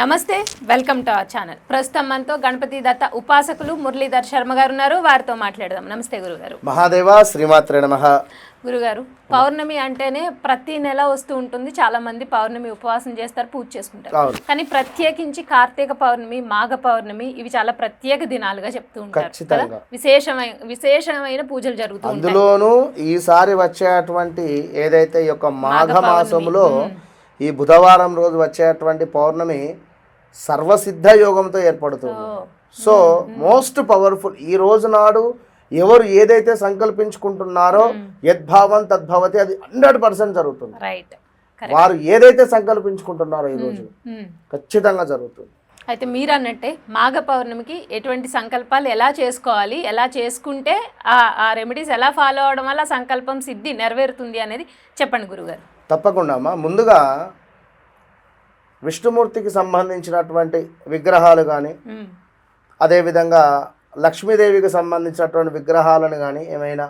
నమస్తే welcome to our channel. ప్రస్తుతం మనతో గణపతి దత్త ఉపాసకులు మురళీధర్ శర్మ గారు ఉన్నారు. వారితో మాట్లాడదాం. నమస్తే గురుగారు. మహాదేవ శ్రీమాత్రే నమ. గురుగారు పౌర్ణమి అంటేనే ప్రతి నెల వస్తూ ఉంటుంది. చాలా మంది పౌర్ణమి ఉపవాసం చేస్తారు పూజ చేసుకుంటారు. కానీ ప్రత్యేకించి కార్తీక పౌర్ణమి మాఘ పౌర్ణమి ఇవి చాలా ప్రత్యేక దినాలుగా చెప్తూ ఉంటారు. విశేషమైన విశేషమైన పూజలు జరుగుతూ ఉంటాయి. అందులోనూ ఈసారి వచ్చేటువంటి ఏదైతే యొక్క మాఘ మాసములో ఈ బుధవారం రోజు వచ్చేటువంటి పౌర్ణమి సర్వసిద్ధ యోగంతో ఏర్పడుతుంది. సో మోస్ట్ పవర్ఫుల్ ఈ రోజు నాడు ఎవరు ఏదైతే సంకల్పించుకుంటున్నారో యద్భావం తద్భవతి అది హండ్రెడ్ పర్సెంట్ జరుగుతుంది. వారు ఏదైతే సంకల్పించుకుంటున్నారో ఈ రోజు ఖచ్చితంగా జరుగుతుంది. అయితే మీరు అన్నట్టే మాఘ పౌర్ణమికి ఎటువంటి సంకల్పాలు ఎలా చేసుకోవాలి ఎలా చేసుకుంటే ఆ ఆ రెమెడీస్ ఎలా ఫాలో అవడం వల్ల సంకల్పం సిద్ధి నెరవేరుతుంది అనేది చెప్పండి గురుగారు. తప్పకుండా అమ్మా. ముందుగా విష్ణుమూర్తికి సంబంధించినటువంటి విగ్రహాలు కానీ అదేవిధంగా లక్ష్మీదేవికి సంబంధించినటువంటి విగ్రహాలను కానీ ఏమైనా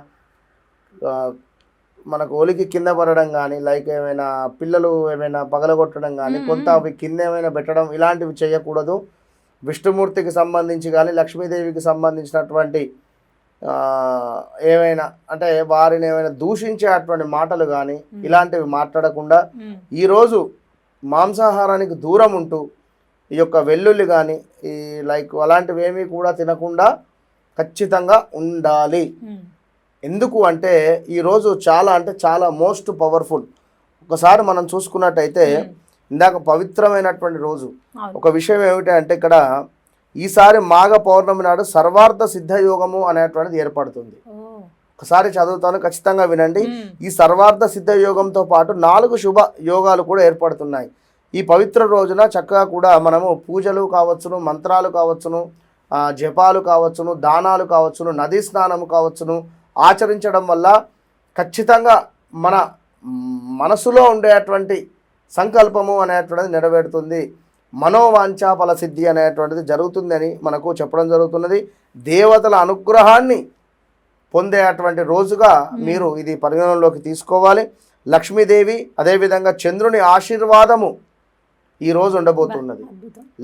మనకు ఒలికి కింద పడడం కానీ లైక్ ఏమైనా పిల్లలు ఏమైనా పగలగొట్టడం కానీ కొంత అవి కింద ఏమైనా పెట్టడం ఇలాంటివి చేయకూడదు. విష్ణుమూర్తికి సంబంధించి కానీ లక్ష్మీదేవికి సంబంధించినటువంటి ఏమైనా అంటే వారిని ఏమైనా దూషించేటువంటి మాటలు కానీ ఇలాంటివి మాట్లాడకుండా ఈరోజు మాంసాహారానికి దూరం ఉంటూ ఈ యొక్క వెల్లుల్లి కానీ ఈ లైక్ అలాంటివి ఏమీ కూడా తినకుండా ఖచ్చితంగా ఉండాలి. ఎందుకు అంటే ఈరోజు చాలా అంటే చాలా మోస్ట్ పవర్ఫుల్. ఒకసారి మనం చూసుకున్నట్టయితే ఇందాక పవిత్రమైనటువంటి రోజు. ఒక విషయం ఏమిటి అంటే ఇక్కడ ఈసారి మాఘ పౌర్ణమి నాడు సర్వార్థ సిద్ధ యోగము అనేటువంటిది ఏర్పడుతుంది. ఒకసారి చదువుతాను ఖచ్చితంగా వినండి. ఈ సర్వార్థ సిద్ధ యోగంతో పాటు నాలుగు శుభ యోగాలు కూడా ఏర్పడుతున్నాయి. ఈ పవిత్ర రోజున చక్కగా కూడా మనము పూజలు కావచ్చును మంత్రాలు కావచ్చును జపాలు కావచ్చును దానాలు కావచ్చును నదీ స్నానము కావచ్చును ఆచరించడం వల్ల ఖచ్చితంగా మన మనసులో ఉండేటువంటి సంకల్పము అనేటువంటిది నెరవేరుతుంది. మనోవాంఛా ఫలసిద్ధి అనేటువంటిది జరుగుతుందని మనకు చెప్పడం జరుగుతున్నది. దేవతల అనుగ్రహాన్ని పొందేటువంటి రోజుగా మీరు ఇది పరిగణనలోకి తీసుకోవాలి. లక్ష్మీదేవి అదేవిధంగా చంద్రుని ఆశీర్వాదము ఈ రోజు ఉండబోతున్నది.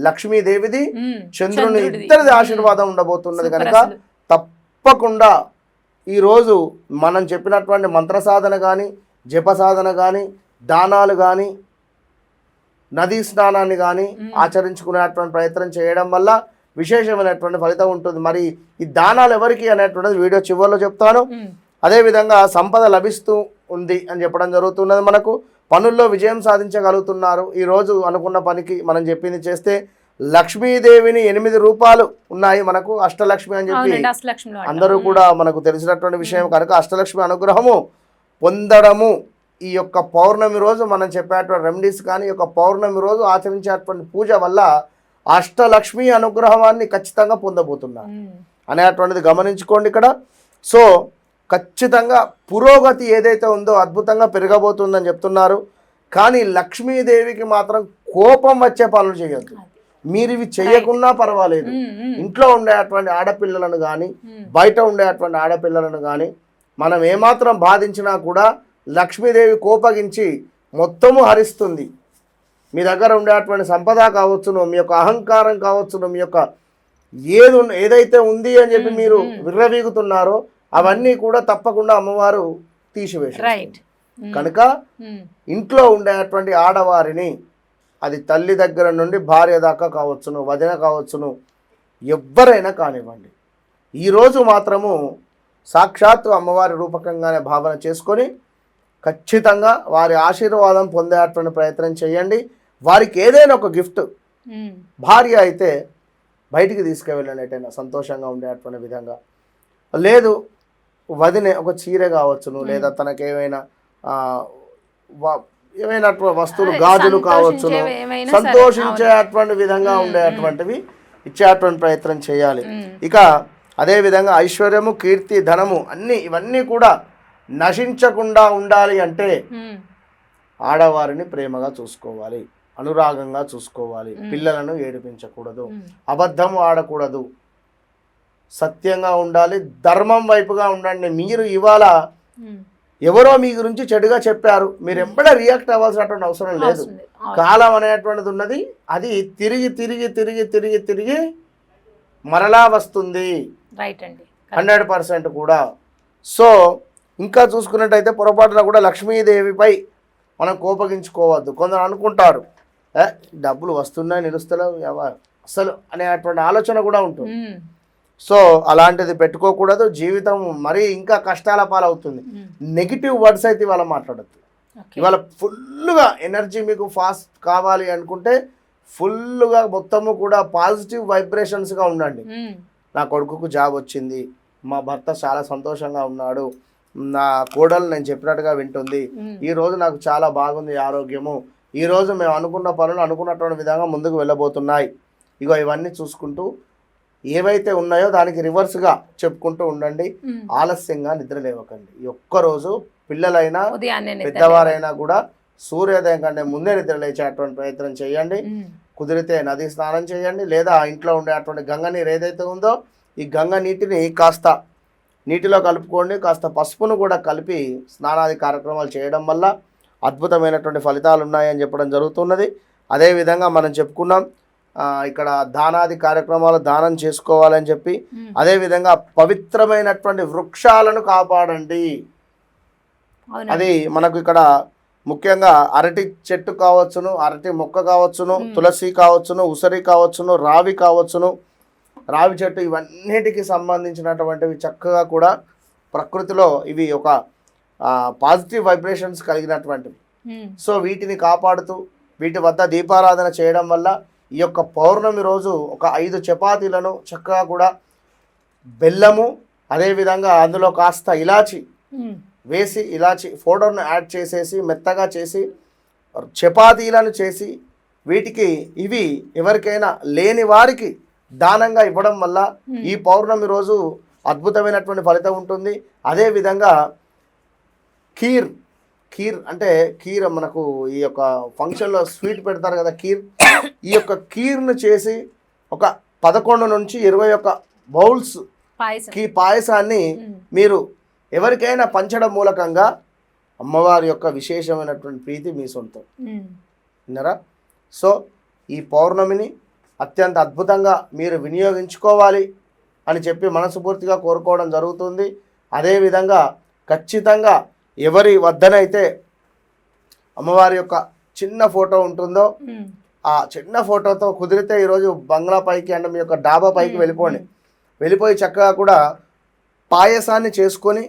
లక్ష్మీదేవిది చంద్రుని. ఇద్దరిది ఆశీర్వాదం ఉండబోతున్నది కనుక. తప్పకుండా ఈరోజు మనం చెప్పినటువంటి మంత్ర సాధన కానీ జప సాధన కానీ దానాలు కానీ నదీ స్నానాన్ని కానీ ఆచరించుకునేటువంటి ప్రయత్నం చేయడం వల్ల విశేషమైనటువంటి ఫలితం ఉంటుంది. మరి ఈ దానాలు ఎవరికి అనేటువంటిది వీడియో చివరిలో చెప్తాను. అదేవిధంగా సంపద లభిస్తూ ఉంది అని చెప్పడం జరుగుతున్నది మనకు. పనుల్లో విజయం సాధించగలుగుతున్నారు. ఈరోజు అనుకున్న పనికి మనం చెప్పింది చేస్తే లక్ష్మీదేవిని ఎనిమిది రూపాలు ఉన్నాయి మనకు అష్టలక్ష్మి అని చెప్పి. అందరూ కూడా మనకు తెలిసినటువంటి విషయం. కనుక అష్టలక్ష్మి అనుగ్రహము పొందడము ఈ యొక్క పౌర్ణమి రోజు మనం చెప్పేటువంటి రెమెడీస్ కానీ ఈ యొక్క పౌర్ణమి రోజు ఆచరించేటువంటి పూజ వల్ల అష్టలక్ష్మి అనుగ్రహాన్ని ఖచ్చితంగా పొందబోతున్నారు. అనేటువంటిది గమనించుకోండి ఇక్కడ. సో ఖచ్చితంగా పురోగతి ఏదైతే ఉందో అద్భుతంగా పెరగబోతుందని చెప్తున్నారు. కానీ లక్ష్మీదేవికి మాత్రం కోపం వచ్చే పనులు చేయొద్దు. మీరు ఇవి చేయకున్నా పర్వాలేదు. ఇంట్లో ఉండేటువంటి ఆడపిల్లలను కానీ బయట ఉండేటువంటి ఆడపిల్లలను కానీ మనం ఏమాత్రం బాధించినా కూడా లక్ష్మీదేవి కోపగించి మొత్తము హరిస్తుంది. మీ దగ్గర ఉండేటువంటి సంపద కావచ్చును మీ యొక్క అహంకారం కావచ్చును మీ యొక్క ఏది ఏదైతే ఉంది అని చెప్పి మీరు విర్రవీగుతున్నారో అవన్నీ కూడా తప్పకుండా అమ్మవారు తీసివేశారు కనుక ఇంట్లో ఉండేటువంటి ఆడవారిని అది తల్లి దగ్గర నుండి భార్య దాకా కావచ్చును వదిన కావచ్చును ఎవ్వరైనా కానివ్వండి. ఈరోజు మాత్రము సాక్షాత్తు అమ్మవారి రూపకంగానే భావన చేసుకొని ఖచ్చితంగా వారి ఆశీర్వాదం పొందేటువంటి ప్రయత్నం చేయండి. వారికి ఏదైనా ఒక గిఫ్ట్ భార్య అయితే బయటికి తీసుకువెళ్ళండి ఎటైనా సంతోషంగా ఉండేటువంటి విధంగా. లేదు వదినే ఒక చీర కావచ్చును లేదా తనకేమైనా ఏమైనా వస్తువులు గాజులు కావచ్చును సంతోషించేటువంటి విధంగా ఉండేటువంటివి ఇచ్చేటువంటి ప్రయత్నం చేయాలి. ఇక అదే విధంగా ఐశ్వర్యము కీర్తి ధనము అన్నీ ఇవన్నీ కూడా నశించకుండా ఉండాలి అంటే ఆడవారిని ప్రేమగా చూసుకోవాలి అనురాగంగా చూసుకోవాలి. పిల్లలను ఏడిపించకూడదు అబద్ధం ఆడకూడదు. సత్యంగా ఉండాలి ధర్మం వైపుగా ఉండండి. మీరు ఇవాళ ఎవరో మీ గురించి చెడుగా చెప్పారు. మీరు ఎప్పుడే రియాక్ట్ అవ్వాల్సినటువంటి అవసరం లేదు. కాలం అనేటువంటిది ఉన్నది. అది తిరిగి తిరిగి తిరిగి తిరిగి తిరిగి మరలా వస్తుంది. రైట్ అండి. హండ్రెడ్ పర్సెంట్ కూడా. సో ఇంకా చూసుకున్నట్టయితే పొరపాటున కూడా లక్ష్మీదేవిపై మనం కోపగించుకోవద్దు. కొందరు అనుకుంటారు "ఏ, డబ్బులు వస్తున్నాయి నిలుస్తలేవు అసలు అనేటువంటి ఆలోచన కూడా ఉంటుంది. సో అలాంటిది పెట్టుకోకూడదు. జీవితం మరీ ఇంకా కష్టాల పాలవుతుంది. నెగిటివ్ వర్డ్స్ అయితే ఇవాళ మాట్లాడద్దు. ఇవాళ ఫుల్గా ఎనర్జీ మీకు ఫాస్ట్ కావాలి అనుకుంటే ఫుల్గా మొత్తము కూడా పాజిటివ్ వైబ్రేషన్స్గా ఉండండి. నా కొడుకుకు జాబ్ వచ్చింది. మా భర్త చాలా సంతోషంగా ఉన్నాడు. నా కోడలు నేను చెప్పినట్టుగా వింటుంది. ఈ రోజు నాకు చాలా బాగుంది ఆరోగ్యము. ఈ రోజు మేము అనుకున్న పనులు అనుకున్నటువంటి విధంగా ముందుకు వెళ్ళబోతున్నాయి. ఇగో ఇవన్నీ చూసుకుంటూ ఏవైతే ఉన్నాయో దానికి రివర్స్గా చెప్పుకుంటూ ఉండండి. ఆలస్యంగా నిద్ర లేవకండి. ఈ ఒక్కరోజు పిల్లలైనా పెద్దవారైనా కూడా సూర్యోదయం కంటే ముందే నిద్ర లేచేటువంటి ప్రయత్నం చేయండి. కుదిరితే నది స్నానం చేయండి. లేదా ఇంట్లో ఉండేటువంటి గంగ నీరు ఏదైతే ఉందో ఈ గంగ నీటిని కాస్త నీటిలో కలుపుకోండి. కాస్త పసుపును కూడా కలిపి స్నానాది కార్యక్రమాలు చేయడం వల్ల అద్భుతమైనటువంటి ఫలితాలు ఉన్నాయని చెప్పడం జరుగుతున్నది. అదేవిధంగా మనం చెప్పుకున్నాం ఇక్కడ దానాది కార్యక్రమాలు దానం చేసుకోవాలని చెప్పి. అదేవిధంగా పవిత్రమైనటువంటి వృక్షాలను కాపాడండి. అది మనకు ఇక్కడ ముఖ్యంగా అరటి చెట్టు కావచ్చును అరటి మొక్క కావచ్చును. తులసి కావచ్చును ఉసిరి కావచ్చును రావి కావచ్చును రావి చెట్టు ఇవన్నిటికి సంబంధించినటువంటివి చక్కగా కూడా ప్రకృతిలో ఇవి ఒక పాజిటివ్ వైబ్రేషన్స్ కలిగినటువంటివి సో వీటిని కాపాడుతూ వీటి వద్ద దీపారాధన చేయడం వల్ల ఈ యొక్క పౌర్ణమి రోజు ఒక ఐదు చపాతీలను చక్కగా కూడా బెల్లము అదేవిధంగా అందులో కాస్త ఇలాచి వేసి ఇలాచి పౌడర్ను యాడ్ చేసేసి మెత్తగా చేసి చపాతీలను చేసి వీటికి ఇవి ఎవరికైనా లేని వారికి దానంగా ఇవ్వడం వల్ల ఈ పౌర్ణమి రోజు అద్భుతమైనటువంటి ఫలితం ఉంటుంది. అదేవిధంగా ఖీర్ ఖీర్ అంటే ఖీర్ మనకు ఈ యొక్క ఫంక్షన్లో స్వీట్ పెడతారు కదా ఖీర్ ఈ యొక్క ఖీర్ను చేసి ఒక పదకొండు నుంచి ఇరవై ఒక్క బౌల్స్ ఈ పాయసాన్ని మీరు ఎవరికైనా పంచడం మూలకంగా అమ్మవారి యొక్క విశేషమైనటువంటి ప్రీతి మీ సొంతం. విన్నారా? సో ఈ పౌర్ణమిని అత్యంత అద్భుతంగా మీరు వినియోగించుకోవాలి అని చెప్పి మనస్ఫూర్తిగా కోరుకోవడం జరుగుతుంది. అదేవిధంగా ఖచ్చితంగా ఎవరి వద్దనైతే అమ్మవారి యొక్క చిన్న ఫోటో ఉంటుందో ఆ చిన్న ఫోటోతో కుదిరితే ఈరోజు బంగ్లా పైకి అంటే మీ యొక్క డాబా పైకి వెళ్ళిపోండి. వెళ్ళిపోయి చక్కగా కూడా పాయసాన్ని చేసుకొని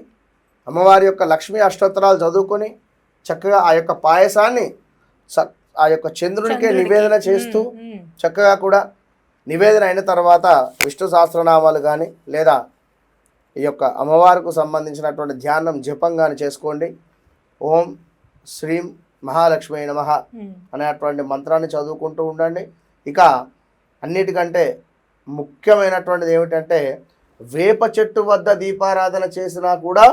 అమ్మవారి యొక్క లక్ష్మీ అష్టోత్తరాలు చదువుకొని చక్కగా ఆ యొక్క పాయసాన్ని ఆ యొక్క చంద్రుడికి. నివేదన చేస్తూ చక్కగా కూడా నివేదన అయిన తర్వాత విష్ణు సహస్రనామాలు కానీ లేదా ఈ యొక్క అమ్మవారికి సంబంధించినటువంటి ధ్యానం జపం కానీ చేసుకోండి. ఓం శ్రీం మహాలక్ష్మి నమ అనేటువంటి మంత్రాన్ని చదువుకుంటూ ఉండండి. ఇక అన్నిటికంటే ముఖ్యమైనటువంటిది ఏమిటంటే వేప చెట్టు వద్ద దీపారాధన చేసినా కూడా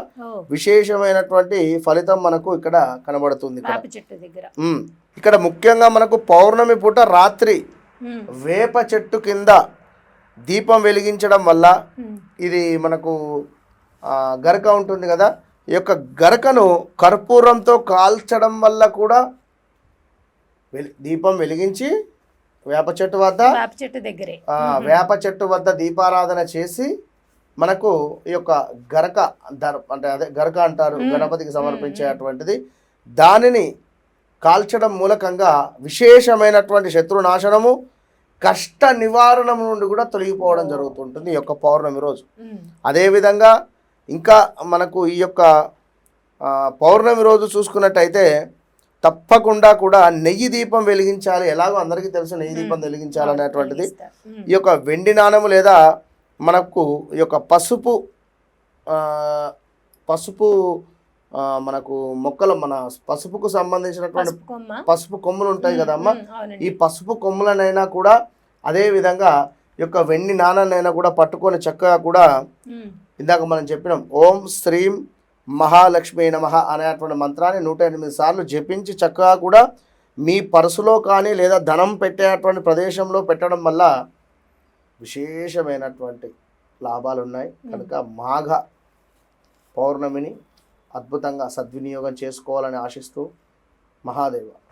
విశేషమైనటువంటి ఫలితం మనకు ఇక్కడ కనబడుతుంది ఇక్కడ. ముఖ్యంగా మనకు పౌర్ణమి పూట రాత్రి వేప చెట్టు కింద దీపం వెలిగించడం వల్ల ఇది మనకు గరక ఉంటుంది కదా? ఈ యొక్క గరకను కర్పూరంతో కాల్చడం వల్ల కూడా దీపం వెలిగించి వేప చెట్టు వద్ద వేప చెట్టు దగ్గరే. వేప చెట్టు వద్ద దీపారాధన చేసి మనకు ఈ యొక్క గరక అంటే అదే గరక అంటారు. గణపతికి సమర్పించేటువంటిది దానిని కాల్చడం మూలకంగా విశేషమైనటువంటి శత్రునాశనము కష్ట నివారణం నుండి కూడా తొలగిపోవడం జరుగుతుంటుంది ఈ యొక్క పౌర్ణమి రోజు. అదేవిధంగా ఇంకా మనకు ఈ యొక్క పౌర్ణమి రోజు చూసుకున్నట్టయితే తప్పకుండా కూడా నెయ్యి దీపం వెలిగించాలి. ఎలాగో అందరికీ తెలుసు నెయ్యి దీపం వెలిగించాలి అనేటువంటిది. ఈ యొక్క వెండి నాణము లేదా మనకు ఈ యొక్క పసుపు పసుపు మనకు మొక్కలు మన పసుపుకు సంబంధించినటువంటి పసుపు కొమ్మ. పసుపు కొమ్ములు ఉంటాయి కదమ్మా. ఈ పసుపు కొమ్ములనైనా కూడా అదే విధంగా ఈ యొక్క వెండి నాణాన్నైనా కూడా పట్టుకొని చక్కగా కూడా ఇందాక మనం చెప్పినాం ఓం శ్రీం మహాలక్ష్మి నమ అనేటువంటి మంత్రాన్ని నూట ఎనిమిది సార్లు జపించి చక్కగా కూడా మీ పర్సులో కానీ లేదా ధనం పెట్టేటువంటి ప్రదేశంలో పెట్టడం వల్ల విశేషమైనటువంటి లాభాలు ఉన్నాయి కనుక మాఘ పౌర్ణమిని అద్భుతంగా సద్వినియోగం చేసుకోవాలని ఆశిస్తూ మహాదేవ.